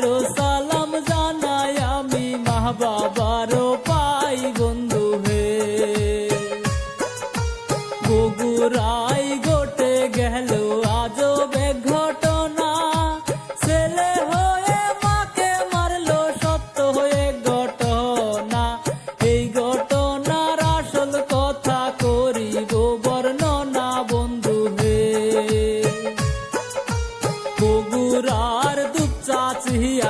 বাবারও সালাম জানাই আমি মা বাবারও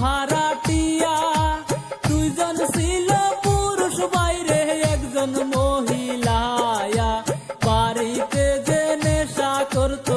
ভাড়াটিয়া। দুইজন ছিল পুরুষ বাইরে একজন মহিলা বাড়িতে যে নেশা করতো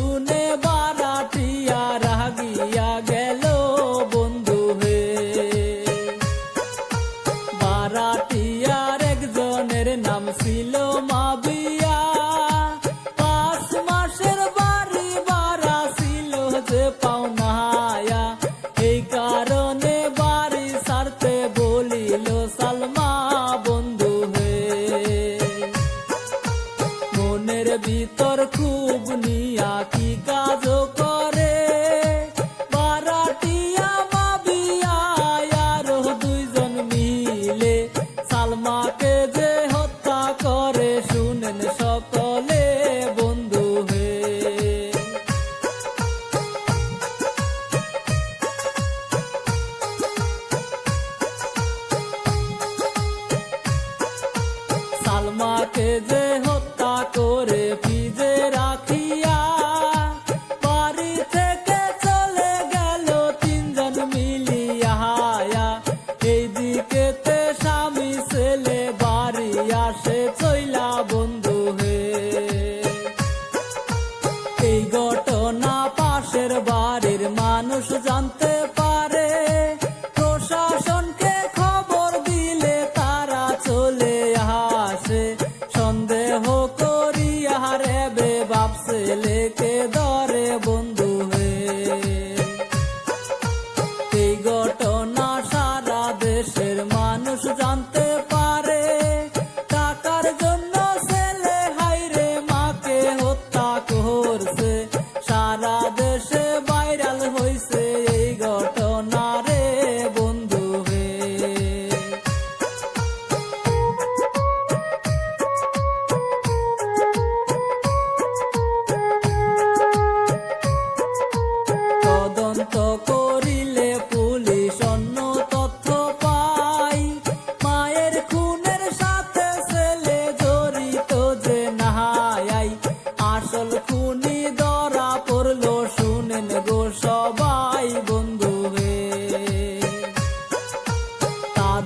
তাকে যে হত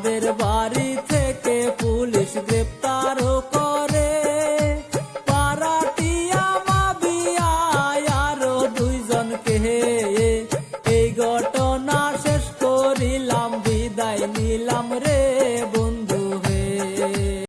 बेरवारी थे के पुलिस ग्रेप